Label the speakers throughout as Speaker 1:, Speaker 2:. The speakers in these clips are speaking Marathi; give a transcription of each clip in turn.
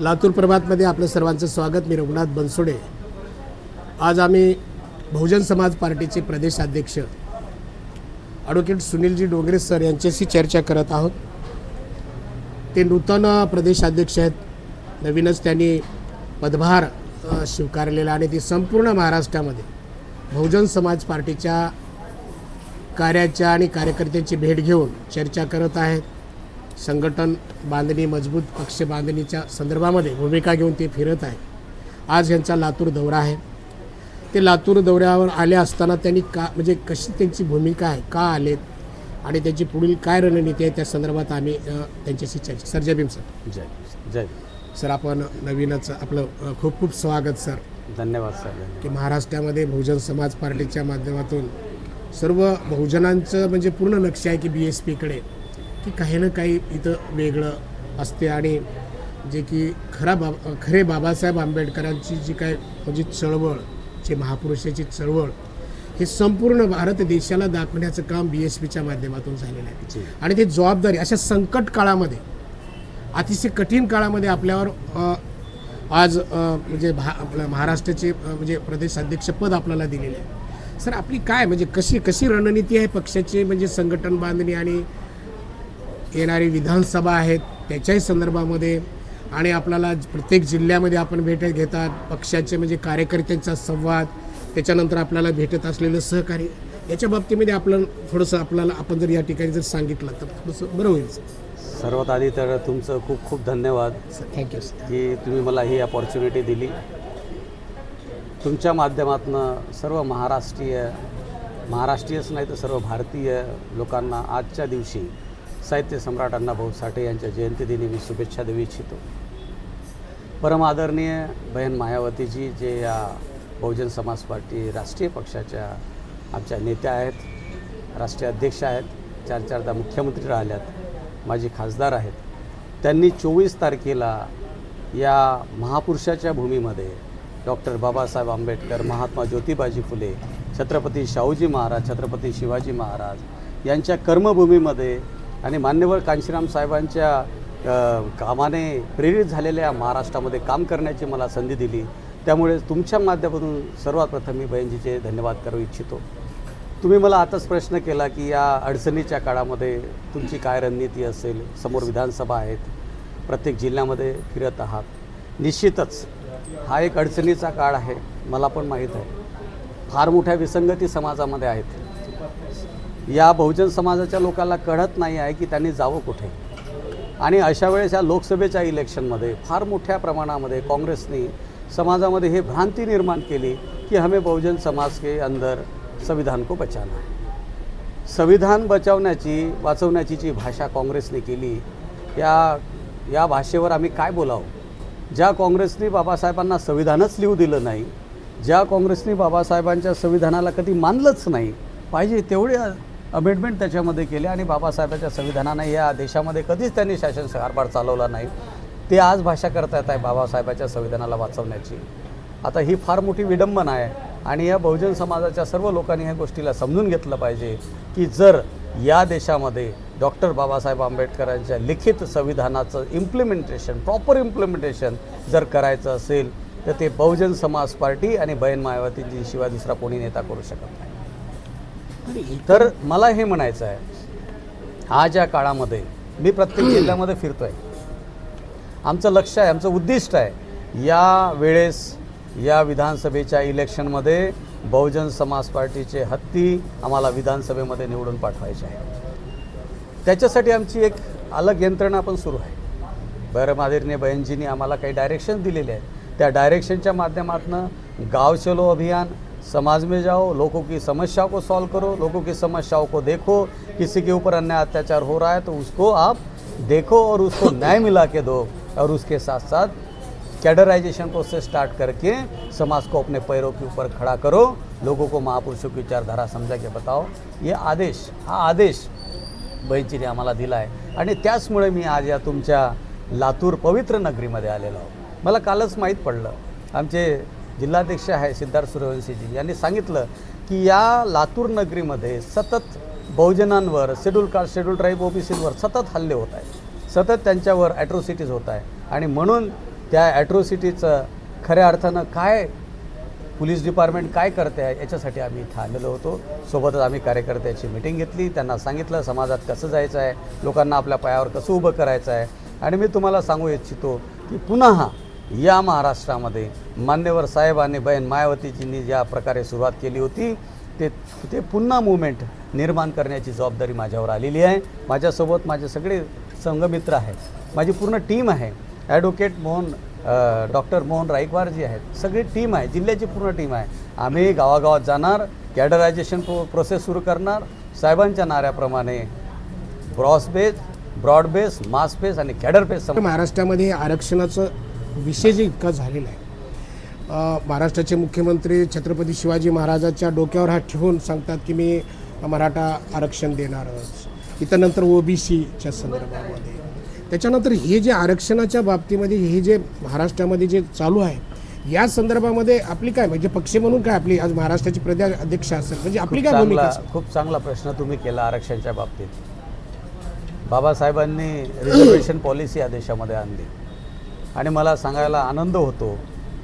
Speaker 1: लातूर प्रभातमध्ये आपलं सर्वांचं स्वागत. मी रघुनाथ बनसोडे. आज आम्ही बहुजन समाज पार्टीचे प्रदेशाध्यक्ष ॲडव्होकेट सुनीलजी डोंगरे सर यांच्याशी चर्चा करत आहोत. ते नूतन प्रदेशाध्यक्ष आहेत. नवीनच त्यांनी पदभार स्वीकारलेला आणि ती संपूर्ण महाराष्ट्रामध्ये बहुजन समाज पार्टीच्या कार्याच्या आणि कार्यकर्त्यांची भेट घेऊन चर्चा करत आहेत. संघटन बांधणी मजबूत पक्ष बांधणीच्या संदर्भामध्ये भूमिका घेऊन ते फिरत आहेत आज यांचा लातूर दौरा आहे. ते लातूर दौऱ्यावर आले असताना त्यांनी का म्हणजे कशी त्यांची भूमिका आहे का आलेत आणि त्यांची पुढील काय रणनीती आहे त्या संदर्भात आम्ही त्यांच्याशी चर्चा सर जय भीम सर.
Speaker 2: जय जय
Speaker 1: सर आपण नवीनच आपलं खूप खूप स्वागत सर.
Speaker 2: धन्यवाद सर.
Speaker 1: की महाराष्ट्रामध्ये बहुजन समाज पार्टीच्या माध्यमातून सर्व बहुजनांचं म्हणजे पूर्ण लक्ष आहे की बी एस पीकडे की काही ना काही इथं वेगळं असते आणि जे की खरा बा खरे बाबासाहेब आंबेडकरांची जी काय म्हणजे चळवळ जे महापुरुषाची चळवळ हे संपूर्ण भारत देशाला दाखवण्याचं काम बी एस पीच्या माध्यमातून झालेलं आहे.
Speaker 2: जी.
Speaker 1: आणि ते जबाबदारी अशा संकट काळामध्ये अतिशय कठीण काळामध्ये आपल्यावर आज म्हणजे भा महाराष्ट्राचे म्हणजे प्रदेशाध्यक्षपद आपल्याला दिलेले आहे. सर आपली काय म्हणजे कशी कशी रणनीती आहे पक्षाची म्हणजे संघटन बांधणी आणि येणारी विधानसभा आहेत त्याच्याही संदर्भामध्ये आणि आपल्याला प्रत्येक जिल्ह्यामध्ये आपण भेट घेतात पक्षाचे म्हणजे कार्यकर्त्यांचा संवाद त्याच्यानंतर आपल्याला भेटत असलेलं सहकार्य याच्या बाबतीमध्ये आपलं थोडंसं आपल्याला आपण जर या ठिकाणी जर सांगितलं तर थोडंसं बरं होईल
Speaker 2: सर्वात आधी तर तुमचं खूप खूप धन्यवाद
Speaker 1: सर थँक्यू
Speaker 2: की तुम्ही मला ही अपॉर्च्युनिटी दिली. तुमच्या माध्यमातून सर्व महाराष्ट्रीय महाराष्ट्रीयच नाही तर सर्व भारतीय लोकांना आजच्या दिवशी साहित्य सम्राट अण्णाभाऊ साठे यांच्या जयंतीदिनी मी शुभेच्छा देऊ इच्छितो. परम आदरणीय बहन मायावतीजी जे या बहुजन समाज पार्टी राष्ट्रीय पक्षाच्या आमच्या नेत्या आहेत राष्ट्रीय अध्यक्ष आहेत चार चारदा मुख्यमंत्री राहिल्यात माजी खासदार आहेत. त्यांनी चोवीस तारखेला या महापुरुषाच्या भूमीमध्ये डॉक्टर बाबासाहेब आंबेडकर महात्मा ज्योतिबाजी फुले छत्रपती शाहूजी महाराज छत्रपती शिवाजी महाराज यांच्या कर्मभूमीमध्ये आणि मान्यवर कांशीराम साहेबांच्या कामाने प्रेरित झालेल्या महाराष्ट्रामध्ये काम करण्याची मला संधी दिली. त्यामुळे तुमच्या माध्यमातून सर्वात प्रथम मी बहिणजीचे धन्यवाद करू इच्छितो. तुम्ही मला आताच प्रश्न केला की या अडचणीच्या काळामध्ये तुमची काय रणनीती असेल? समोर विधानसभा आहेत प्रत्येक जिल्ह्यामध्ये फिरत आहात. निश्चितच हा एक अडचणीचा काळ आहे मला पण माहीत आहे. फार मोठ्या विसंगती समाजामध्ये आहेत. या बहुजन समाजाच्या लोकांना कळत नाही आहे की त्यांनी जावं कुठे. आणि अशा वेळेस या लोकसभेच्या इलेक्शनमध्ये फार मोठ्या प्रमाणामध्ये काँग्रेसने समाजामध्ये हे भ्रांती निर्माण केली की हमें बहुजन समाज के अंदर संविधान को बचाना है. संविधान बचावण्याची वाचवण्याची जी भाषा काँग्रेसने केली या या भाषेवर आम्ही काय बोलावं? ज्या काँग्रेसने बाबासाहेबांना संविधानच लिहू दिलं नाही ज्या काँग्रेसने बाबासाहेबांच्या संविधानाला कधी मानलंच नाही पाहिजे तेवढे अमेंडमेंट त्याच्यामध्ये केले आणि बाबासाहेबांच्या संविधानाने या देशामध्ये कधीच त्यांनी शासन कारभार चालवला नाही. ते आज भाषा करतायत आहे बाबासाहेबाच्या संविधानाला वाचवण्याची. आता ही फार मोठी विडंबना आहे आणि या बहुजन समाजाच्या सर्व लोकांनी ह्या गोष्टीला समजून घेतलं पाहिजे की जर या देशामध्ये डॉक्टर बाबासाहेब आंबेडकरांच्या लिखित संविधानाचं इम्प्लिमेंटेशन प्रॉपर इम्प्लिमेंटेशन जर करायचं असेल तर ते बहुजन समाज पार्टी आणि बयन मायावतींची शिवाय दुसरा कोणी नेता करू शकत नाही. तर मला हे म्हणायचं आहे आज या काळामध्ये मी प्रत्येक जिल्ह्यामध्ये फिरतो आहे आमचं लक्ष आहे आमचं उद्दिष्ट आहे या वेळेस या विधानसभेच्या इलेक्शनमध्ये बहुजन समाज पार्टीचे हत्ती आम्हाला विधानसभेमध्ये निवडून पाठवायचे आहे त्याच्यासाठी आमची एक अलग यंत्रणा पण सुरू आहे. बरं मादिरने बहनजींनी आम्हाला काही डायरेक्शन दिलेले आहेत. त्या डायरेक्शनच्या माध्यमातून गाव चलो अभियान समाज में जाओ लोगों की समस्याओं को सॉल्व करो लोगों की समस्याओं को देखो किसी के ऊपर अन्याय अत्याचार हो रहा है तो उसको आप देखो और उसको न्याय मिला के दो और उसके साथ साथ कैडराइजेशन प्रोसेस स्टार्ट करके समाज को अपने पैरों के ऊपर खड़ा करो लोगों को महापुरुषों की विचारधारा समझा के बताओ। ये आदेश हा आदेश बहिणजीने आम्हाला दिला आहे. आणि त्याचमुळे मी आज या तुमच्या लातूर पवित्र नगरीमध्ये आलेलो आहो. मला कालच माहीत पडलं. आमचे जिल्हाध्यक्ष आहे सिद्धार्थ सूर्यवंशीजी. यांनी सांगितलं की या लातूर नगरीमध्ये सतत बहुजनांवर शेड्यूल कास्ट शेड्यूल ट्राईब ओबीसीवर सतत हल्ले होत आहेत. सतत त्यांच्यावर ॲट्रोसिटीज होत आहे आणि म्हणून त्या ॲट्रोसिटीचं खऱ्या अर्थानं काय पोलीस डिपार्टमेंट काय करते आहे याच्यासाठी आम्ही इथं आलेलो होतो. सोबतच आम्ही कार्यकर्त्याची मिटिंग घेतली. त्यांना सांगितलं समाजात कसं जायचं आहे? लोकांना आपल्या पायावर कसं उभं करायचं आहे? आणि मी तुम्हाला सांगू इच्छितो की पुन्हा या महाराष्ट्रामध्ये मान्यवर साहेब आणि बहीण मायावतीजींनी ज्या प्रकारे सुरुवात केली होती ते ते पुन्हा मुवमेंट निर्माण करण्याची जबाबदारी माझ्यावर आलेली आहे. माझ्यासोबत माझे सगळे संघमित्र आहेत. माझी पूर्ण टीम आहे. ॲडव्होकेट मोहन डॉक्टर मोहन रायकवार जी आहेत. सगळी टीम आहे. जिल्ह्याची पूर्ण टीम आहे. आम्ही गावागावात जाणार कॅडरायझेशन प्रो प्रोसेस सुरू करणार. साहेबांच्या नाऱ्याप्रमाणे Bros base broad base mass base आणि कॅडर बेस
Speaker 1: महाराष्ट्रामध्ये आरक्षणाचं विषय जे इतका झालेला आहे. महाराष्ट्राचे मुख्यमंत्री छत्रपती शिवाजी महाराजाच्या डोक्यावर हात ठेवून सांगतात की मी मराठा आरक्षण देणारच. इथं नंतर ओबीसीच्या संदर्भामध्ये. त्याच्यानंतर हे जे आरक्षणाच्या बाबतीमध्ये हे जे महाराष्ट्रामध्ये जे चालू आहे या संदर्भामध्ये आपली काय म्हणजे पक्ष म्हणून काय आपली आज महाराष्ट्राची प्रदेश अध्यक्ष असेल म्हणजे आपली काय भूमिका?
Speaker 2: खूप चांगला प्रश्न तुम्ही केला आरक्षणच्या बाबतीत. बाबासाहेबांनी रिझर्वेशन पॉलिसी या देशामध्ये आणली. आणि मला सांगायला आनंद होतो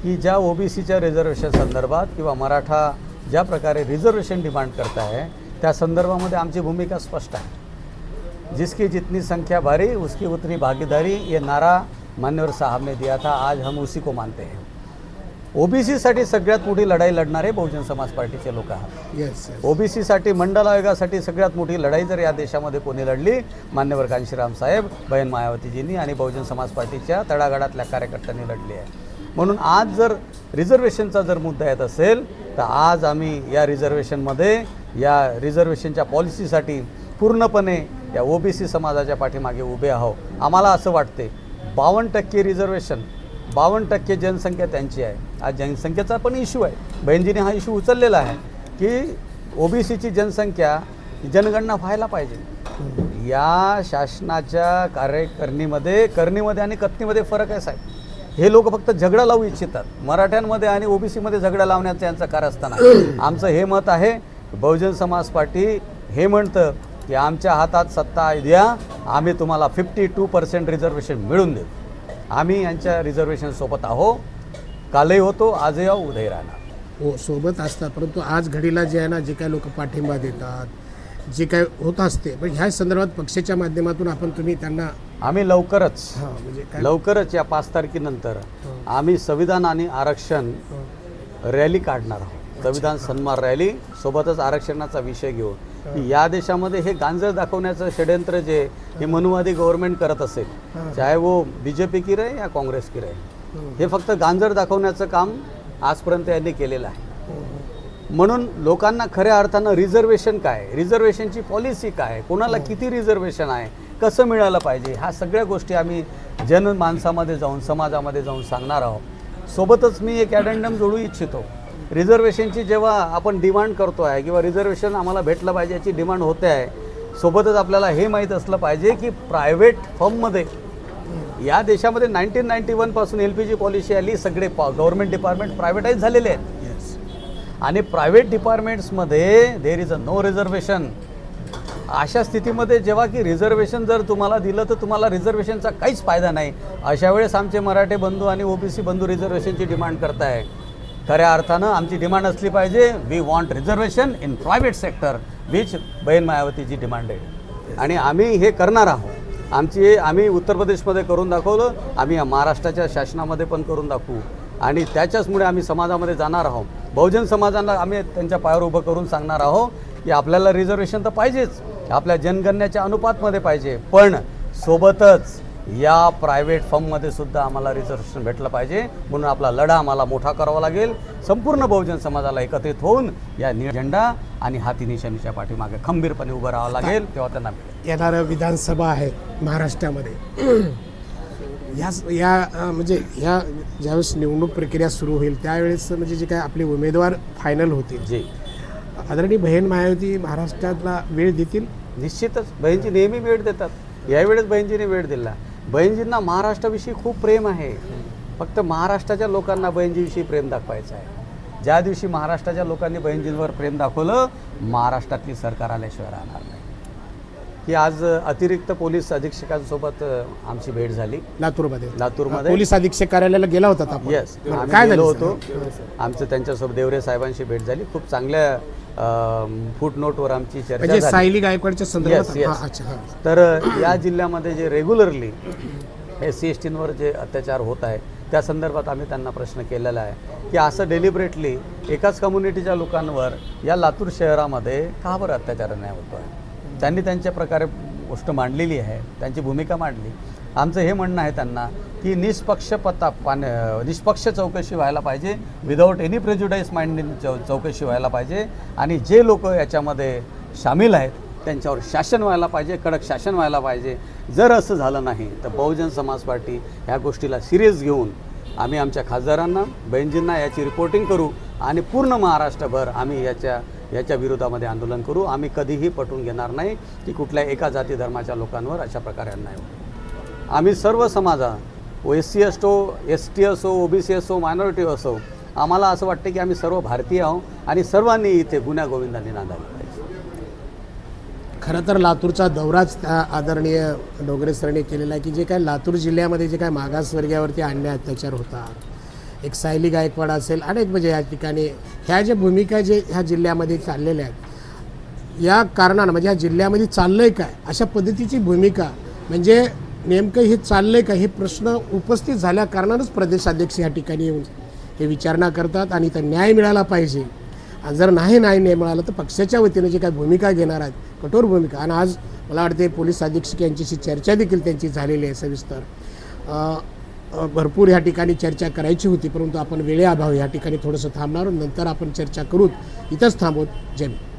Speaker 2: की ज्या ओ बी सीच्या रिझर्वेशन संदर्भात किंवा मराठा ज्या प्रकारे रिझर्वेशन डिमांड करत आहे त्या संदर्भामध्ये आमची भूमिका स्पष्ट आहे. जिसकी जितनी संख्या भारी उसकी उतनी भागीदारी ये नारा मान्यवर साहब ने दिया था आज हम उसी को मानते हैं. ओबीसीसाठी सगळ्यात मोठी लढाई लढणारे बहुजन समाज पार्टीचे लोक आहात.
Speaker 1: येस.
Speaker 2: ओबीसीसाठी मंडल आयोगासाठी सगळ्यात मोठी लढाई जर या देशामध्ये कोणी लढली मान्यवर कांशीराम साहेब बहीण मायावतीजींनी आणि बहुजन समाज पार्टीच्या तळागाळातल्या कार्यकर्त्यांनी लढली आहे. म्हणून आज जर रिझर्वेशनचा जर मुद्दा येत असेल तर आज आम्ही या रिझर्वेशनमध्ये या रिझर्वेशनच्या पॉलिसीसाठी पूर्णपणे या ओबीसी समाजाच्या पाठीमागे उभे आहोत. आम्हाला असं वाटते बावन्न टक्के रिझर्वेशन बावन्न टक्के जनसंख्या त्यांची आहे. आज जनसंख्येचा पण इश्यू आहे. बहिणजीने हा इश्यू उचललेला आहे की ओबीसीची जनसंख्या जनगणना व्हायला पाहिजे. या शासनाच्या कार्यकरणीमध्ये करणीमध्ये आणि कथनीमध्ये फरक आहे साहेब. हे लोक फक्त झगडा लावू इच्छितात. मराठ्यांमध्ये आणि ओबीसीमध्ये झगडा लावण्याचं यांचं कारस्थान आहे. आमचं हे मत आहे बहुजन समाज पार्टी हे म्हणतं की आमच्या हातात सत्ता द्या. आम्ही तुम्हाला फिफ्टी टू पर्सेंट रिझर्वेशन मिळून देऊ. आम्ही यांच्या रिझर्वेशन सोबत आहो कालही होतो आजही आहो उदय राहणार.
Speaker 1: हो सोबत असतात. परंतु आज घडीला जे आहे ना जे काय लोक पाठिंबा देतात जे काय होत असते पण ह्या संदर्भात पक्षाच्या माध्यमातून आपण तुम्ही त्यांना
Speaker 2: आम्ही लवकरच
Speaker 1: हा म्हणजे काय
Speaker 2: लवकरच या पाच तारखेनंतर आम्ही संविधान आणि आरक्षण रॅली काढणार आहोत. संविधान सन्मान रॅली सोबतच आरक्षणाचा विषय घेऊन. की या देशामध्ये हे गांजर दाखवण्याचं षड्यंत्र जे हे मनुवादी गव्हर्नमेंट करत असेल चाहे वो बी जे पी की रहे या काँग्रेस की रहे. हे फक्त गांजर दाखवण्याचं काम आजपर्यंत यांनी केलेलं आहे. म्हणून लोकांना खऱ्या अर्थानं रिझर्वेशन काय रिझर्वेशनची पॉलिसी काय कोणाला किती रिझर्वेशन आहे? कसं मिळालं पाहिजे? ह्या सगळ्या गोष्टी आम्ही जन माणसामध्ये जाऊन समाजामध्ये जाऊन सांगणार आहोत. सोबतच मी एक ॲडेंडम जोडू इच्छितो. रिझर्वेशनची जेव्हा आपण डिमांड करतो आहे किंवा रिझर्वेशन आम्हाला भेटलं पाहिजे याची डिमांड होते आहे सोबतच आपल्याला हे माहीत असलं पाहिजे की प्रायव्हेट फर्ममध्ये या देशामध्ये नाईन्टीन नाईन्टी वनपासून एल पी जी पॉलिसी आली सगळे गव्हर्नमेंट डिपार्टमेंट प्रायव्हेटाईज झालेले आहेत.
Speaker 1: येस
Speaker 2: आणि private डिपार्टमेंट्समध्ये there is a no reservation अशा स्थितीमध्ये जेव्हा की रिझर्वेशन जर तुम्हाला दिलं तर तुम्हाला रिझर्वेशनचा काहीच फायदा नाही. अशा वेळेस आमचे मराठे बंधू आणि ओबीसी बंधू रिझर्वेशनची डिमांड करताय खऱ्या अर्थानं आमची डिमांड असली पाहिजे. We want reservation in private sector which बहीण मायावतीची डिमांड आहे. आणि आम्ही हे करणार आहोत. आमची आम्ही उत्तर प्रदेशमध्ये करून दाखवलं. आम्ही महाराष्ट्राच्या शासनामध्ये पण करून दाखवू. आणि त्याच्याचमुळे आम्ही समाजामध्ये जाणार आहोत. बहुजन समाजाला आम्ही त्यांच्या पायावर उभं करून सांगणार आहोत की आपल्याला रिझर्वेशन तर पाहिजेच. आपल्या जनगणनेच्या अनुपातमध्ये पाहिजे. पण सोबतच या प्रायव्हेट फर्ममध्ये सुद्धा आम्हाला रिझर्वेशन भेटलं पाहिजे. म्हणून आपला लढा आम्हाला मोठा करावा लागेल. संपूर्ण बहुजन समाजाला एकत्रित होऊन या नि झेंडा आणि हाती निशाणीच्या पाठीमागे खंबीरपणे उभं राहावं लागेल तेव्हा त्यांना
Speaker 1: येणारं विधानसभा आहे महाराष्ट्रामध्ये. या या म्हणजे ह्या ज्यावेळेस निवडणूक प्रक्रिया सुरू होईल त्यावेळेस म्हणजे जे काय आपले उमेदवार फायनल होतील.
Speaker 2: जी.
Speaker 1: आदरणीय बहीण मायावती महाराष्ट्रातला वेळ देतील?
Speaker 2: निश्चितच. बहीणजी नेहमी वेळ देतात. यावेळेस बहीणजीने वेळ दिला. बहीणजींना महाराष्ट्राविषयी खूप प्रेम आहे. फक्त महाराष्ट्राच्या लोकांना बहीणजीविषयी प्रेम दाखवायचं आहे. ज्या दिवशी महाराष्ट्राच्या लोकांनी बहीणजींवर प्रेम दाखवलं महाराष्ट्रातली सरकार आल्याशिवाय राहणार नाही. की आज अतिरिक्त पोलीस अधीक्षकांसोबत आमची भेट झाली.
Speaker 1: लातूरमध्ये.
Speaker 2: लातूरमध्ये.
Speaker 1: पोलीस अधीक्षक कार्यालयाला गेला होता
Speaker 2: येस आम्ही
Speaker 1: काय
Speaker 2: गेलो
Speaker 1: झालं
Speaker 2: होतो. आमचं त्यांच्यासोबत देवरे साहेबांशी भेट झाली. खूप चांगल्या फुट नोटवर आमची चर्चा
Speaker 1: म्हणजे
Speaker 2: झाली.
Speaker 1: सायली गायकवाडच्या संदर्भात?
Speaker 2: Yes, yes.
Speaker 1: हा, अच्छा हा.
Speaker 2: तर या जिल्ह्यामध्ये जे रेग्युलरली एस सी एस टींवर जे अत्याचार होत आहे त्या संदर्भात आम्ही त्यांना प्रश्न केलेला आहे की असं डेलिबरेटली एकाच कम्युनिटीच्या लोकांवर या लातूर शहरामध्ये का बरं अत्याचार नाही होतो आहे त्यांनी त्यांच्या प्रकारे गोष्ट मांडलेली आहे त्यांची भूमिका मांडली. आमचं हे म्हणणं आहे त्यांना की निष्पक्षपता पान निष्पक्ष चौकशी व्हायला पाहिजे विदाऊट एनी प्रेज्युडाईज माइंड चौ चौकशी व्हायला पाहिजे. आणि जे लोक याच्यामध्ये सामील आहेत त्यांच्यावर शासन व्हायला पाहिजे कडक शासन व्हायला पाहिजे. जर असं झालं नाही तर बहुजन समाज पार्टी ह्या गोष्टीला सिरियस घेऊन आम्ही आमच्या खासदारांना बहिणजींना याची रिपोर्टिंग करू आणि पूर्ण महाराष्ट्रभर आम्ही याच्या याच्या विरोधामध्ये आंदोलन करू. आम्ही कधीही पटवून घेणार नाही की कुठल्या एका जाती धर्माच्या लोकांवर अशा प्रकारे अन्याय होतो. आम्ही सर्व समाजा एस सी असो एस टी असो ओ बी सी असो मायनॉरिटी असो आम्हाला असं वाटतं की आम्ही सर्व भारतीय आहोत आणि सर्वांनी इथे गुन्हा गोविंदांनी नांदायला पाहिजे.
Speaker 1: खरं तर लातूरचा दौराच त्या आदरणीय डोंगरे सरांनी केलेला आहे की जे काय लातूर जिल्ह्यामध्ये जे काय मागासवर्गीयावरती अन्याय अत्याचार होतात एक सायली गायकवाड असेल अनेक म्हणजे या ठिकाणी ह्या ज्या भूमिका जे ह्या जिल्ह्यामध्ये चाललेल्या आहेत या कारणानं म्हणजे ह्या जिल्ह्यामध्ये चाललं आहे काय अशा पद्धतीची भूमिका म्हणजे नेमकं हे चाललं आहे का? हे प्रश्न उपस्थित झाल्या कारणानंच प्रदेशाध्यक्ष या ठिकाणी येऊन हे विचारणा करतात आणि तर न्याय मिळाला पाहिजे. आणि जर नाही न्याय नाही मिळाला तर पक्षाच्या वतीने जे काय भूमिका घेणार आहेत कठोर भूमिका. आणि आज मला वाटते पोलीस अधीक्षक यांच्याशी चर्चा देखील त्यांची झालेली आहे सविस्तर. भरपूर ह्या ठिकाणी चर्चा करायची होती परंतु आपण वेळेअभाव या ठिकाणी थोडंसं थांबणार नंतर आपण चर्चा करूत. इथंच थांबवत जय भीम.